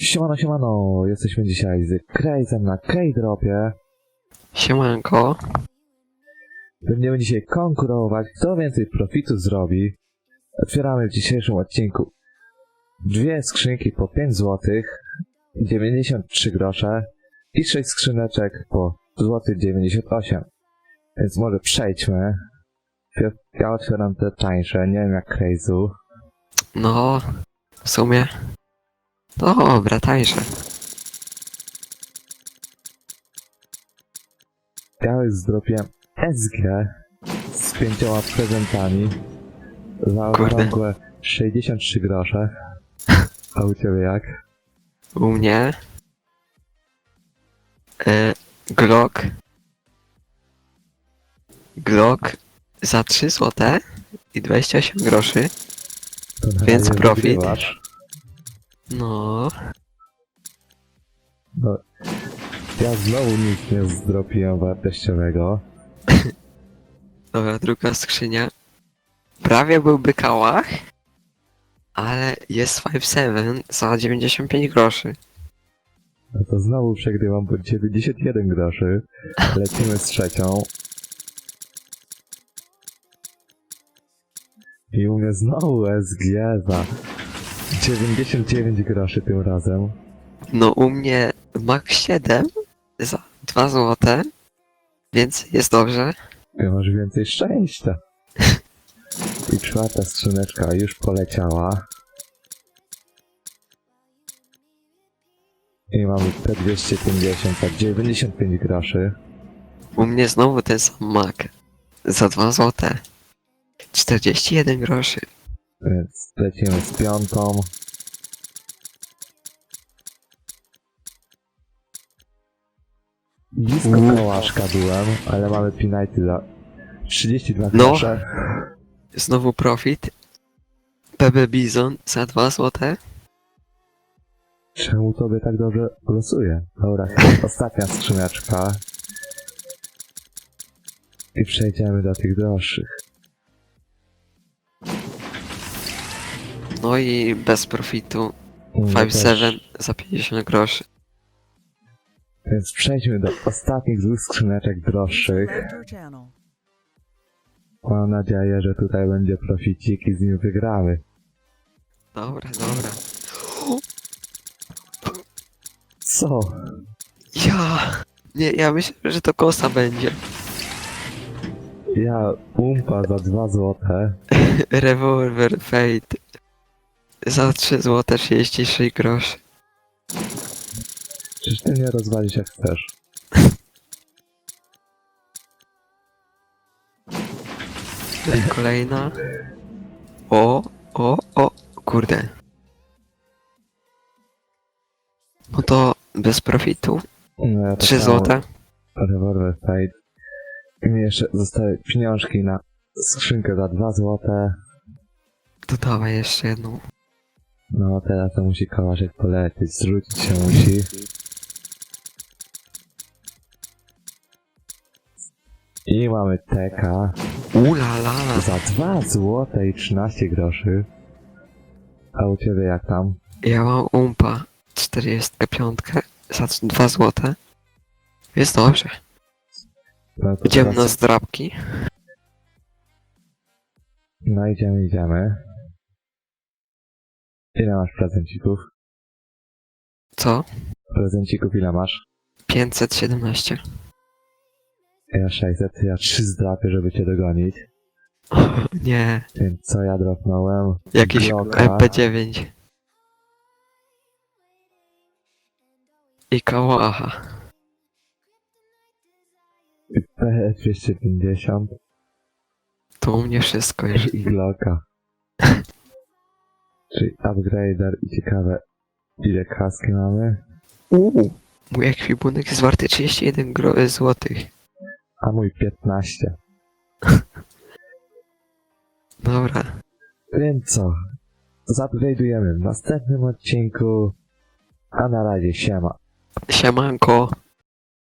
Siemano, siemano, jesteśmy dzisiaj z Crazem na K-Dropie. Siemanko. Będziemy dzisiaj konkurować, kto więcej profitu zrobi. Otwieramy w dzisiejszym odcinku dwie skrzynki po 5 zł, 93 grosze i 6 skrzyneczek po złoty 98. Więc może przejdźmy. Ja- otwieram te tańsze, nie wiem jak Crazu. No, w sumie. Dobra, tańsze. Ja już zdropiłem SG z pięcioma prezentami za Kurde. okrągłe 63 grosze. A u ciebie jak? U mnie. E, Glock. Glock za 3 złote i 28 groszy. To na Więc razie profit. wygrywasz. No, No, ja znowu nic nie zdropiłem wartościowego. dobra, druga skrzynia. Prawie byłby kałach, ale jest 5-7 za 95 groszy. No to znowu przegrywam po 91 groszy. Lecimy z trzecią. I u mnie znowu SG za 99 groszy tym razem. No u mnie Max 7 za 2 złote, więc jest dobrze. Ty masz więcej szczęścia. I czwarta skrzyneczka już poleciała. I mamy P250 za 95 groszy. U mnie znowu ten sam Mac. Za 2 złote. 41 groszy. Więc lecimy z piątą. Blisko kołaszka byłem, ale mamy pinajty za 32 No. grosze. Znowu profit. PB Bizon za 2 złote. Czemu tobie tak dobrze losuje? Dobra, ostatnia skrzyneczka. I przejdziemy do tych droższych. No i bez profitu. U mnie 5-7 też. za 50 groszy. Więc przejdźmy do ostatnich dwóch skrzyneczek droższych. Mam nadzieję, że tutaj będzie proficik i z nim wygramy. Dobra, dobra. Co? Ja! Nie, ja myślę, że to kosa będzie. Ja umpa za 2 złote. Revolver Fate. Za 3 złote 36 groszy. Przecież ty nie rozwalisz jak chcesz. I kolejna. O, o, o, kurde. No to bez profitu. No, ja tak 3 samo złote. Revolver Fade. I mi jeszcze zostały pieniążki na skrzynkę za 2 złote. To dawaj jeszcze jedną. No teraz to musi kołaszek polecieć, zrzucić się musi. I mamy TK Ula la. za 2 złote i 13 groszy. A u ciebie jak tam? Ja mam umpa 45 za 2 złote. Jest dobrze. No to Idziemy na teraz- zdrabki. No idziemy, idziemy. Ile masz prezencików? Co? Prezencików ile masz? 517. Ja 600, ja 3 zdrapię, żeby cię dogonić. Nie. Więc co ja dropnąłem? Jakiś Glocka. MP9. I kałacha. P250 To u mnie wszystko już. i Glocka. Czyli upgrader i ciekawe ile kaski mamy. Uuu. Mój ekwipunek jest warty 31 gro- złotych. A mój 15. Dobra. Więc co? Zupgrade'ujemy w następnym odcinku. A na razie siema. Siemanko.